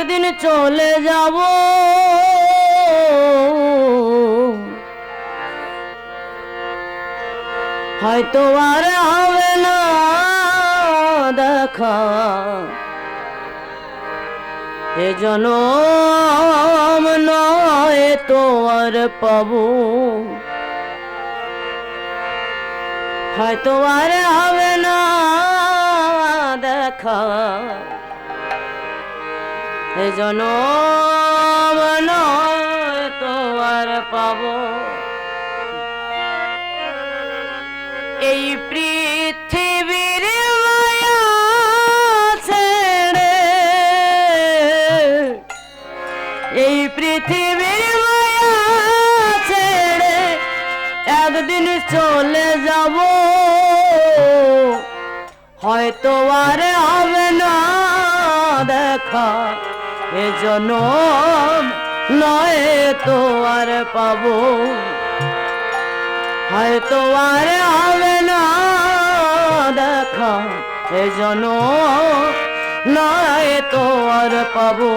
একদিন চলে যাব। হয়তো আর হবে না দেখা। এ জনম নয় তো আর পাবো। হয়তো আর হবে না দেখা। জনম, নয় তো আর পাবো। এই পৃথিবীর ছেড়ে, এই পৃথিবীর ছেড়ে একদিন চলে যাব। হয়তো আর হবে না দেখা। এ জনম নয় তো আর পাবো। হয়তো আর হবে না দেখা। এ জনম নয় তো আর পাবো।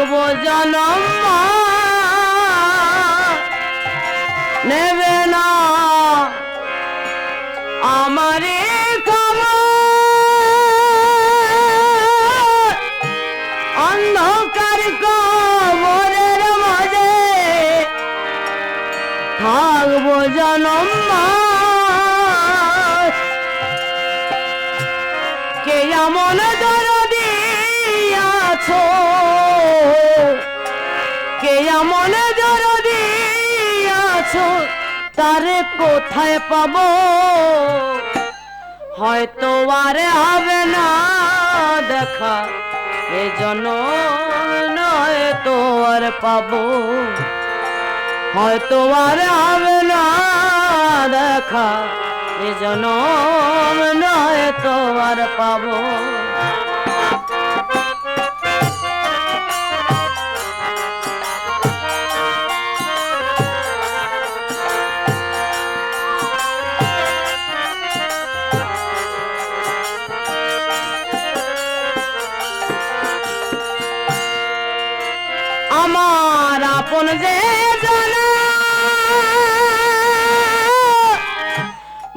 থাকব নেবে না। খবর অন্ধকার কবরের মাঝে থাকব জনম কে এমন দরদি আছো? কে এমন দরদি আছো তারে কোথায় পাব? হয়তো আর হবে না দেখা, এ জন তো আর পাবো। হয়তো আর হবে না দেখা, এ জন তো আর পাবো। আমার যে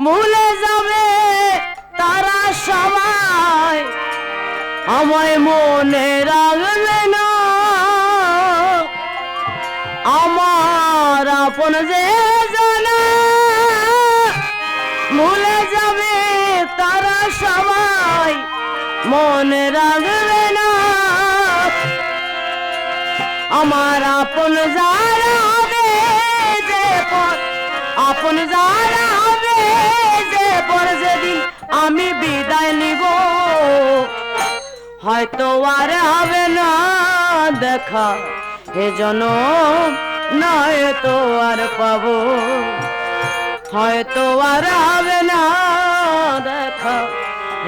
ভুলে যাবে তারা সবাই। আমায় মনে রাখবে না। আমার আপন যে ভুলে যাবে তারা সবাই। মনে রাখবে আমার আপন যারা হবে যে পর আপন যারা যে পর যেদিন আমি বিদায় নিব। হয়তো আর হবে না দেখা এ জনম নয় তো আর পাবো। হয়তো আর হবে না দেখা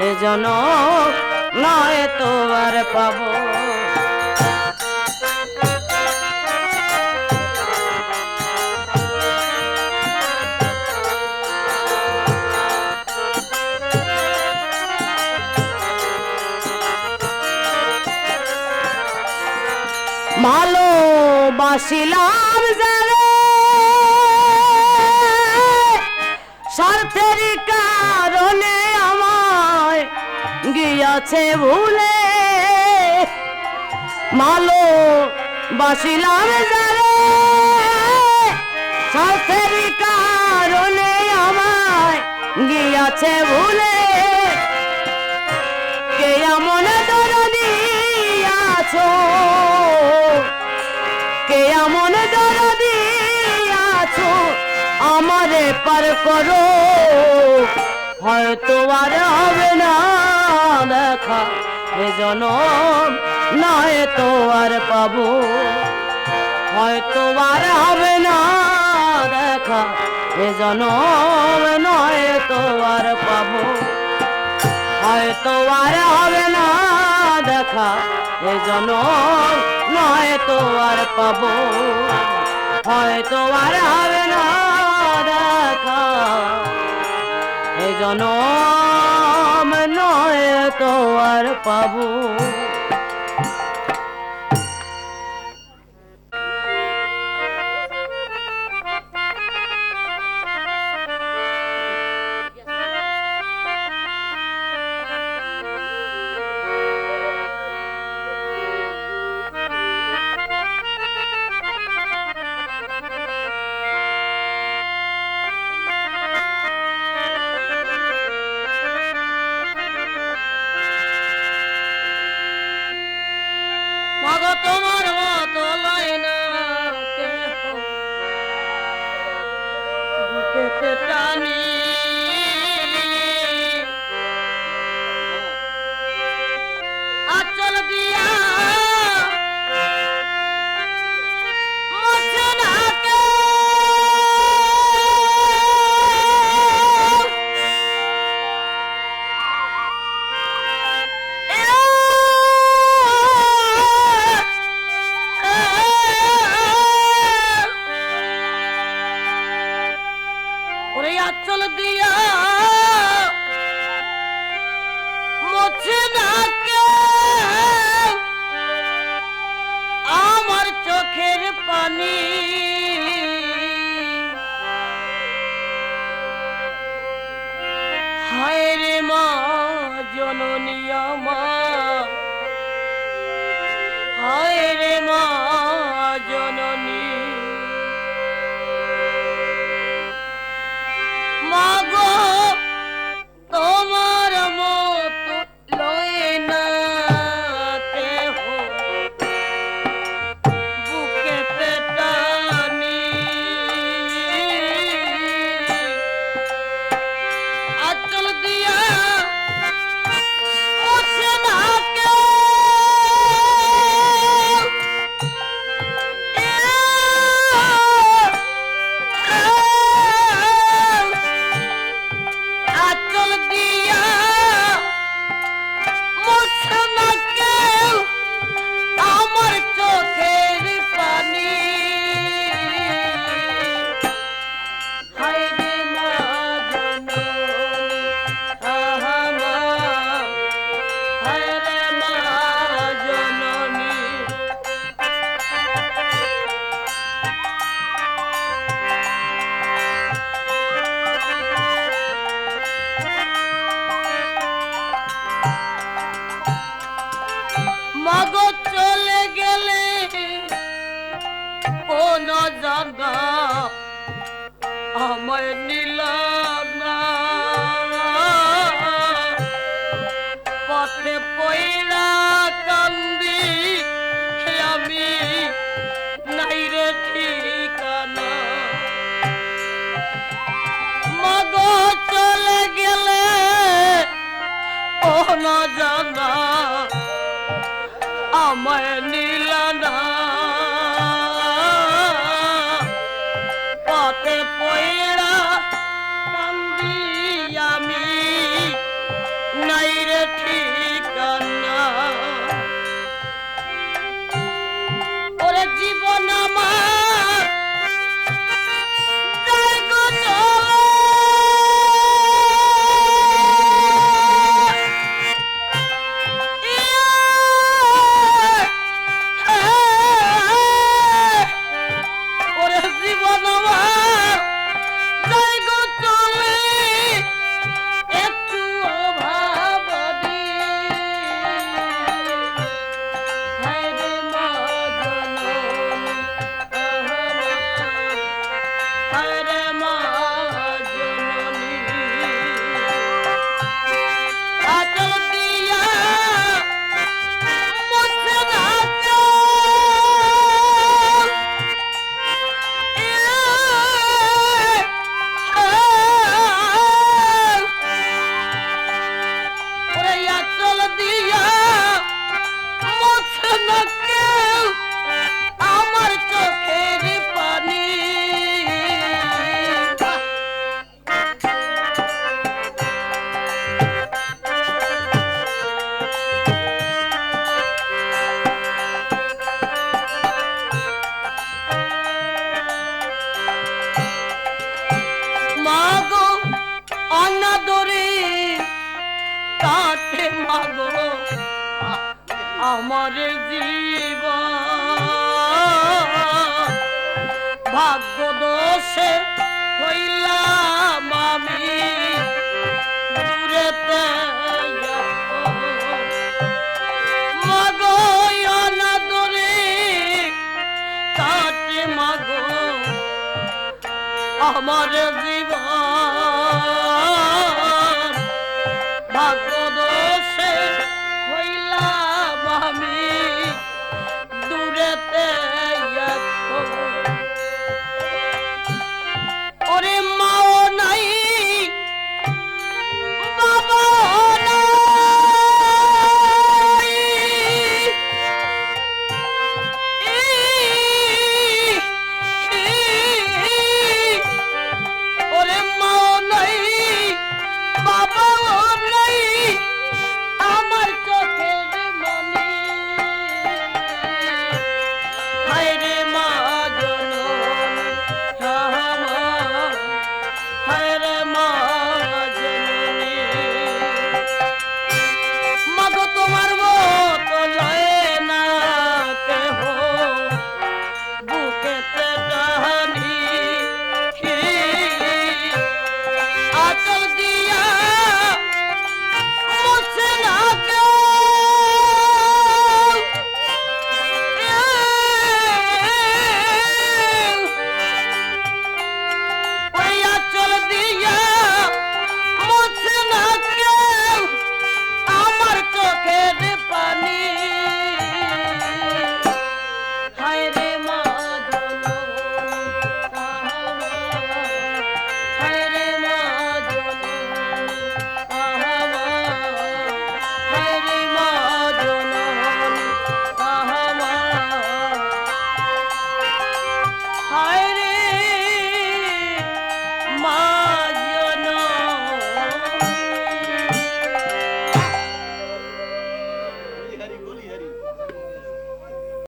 এ জনম নয় তো আর পাবো। ভালোবাসিলাম জানে স্বার্থের কারণে আমায় গিয়াছে ভুলে। ভালোবাসিলাম জানে স্বার্থের কারণে আমায় গিয়াছে ভুলে। পারে পার করো। হয়তো আর হবে না দেখা এ জনম নয় তো আর পাবো। হয়তো আর হবে না দেখা এ জনম নয় তো আর পাবো। হয়তো আর হবে না দেখা এ জনম নয় তো আর পাবো। হয়তো আর হবে না দেখা। এ জনম নয় তো আর পাবো। money. আমার জীবন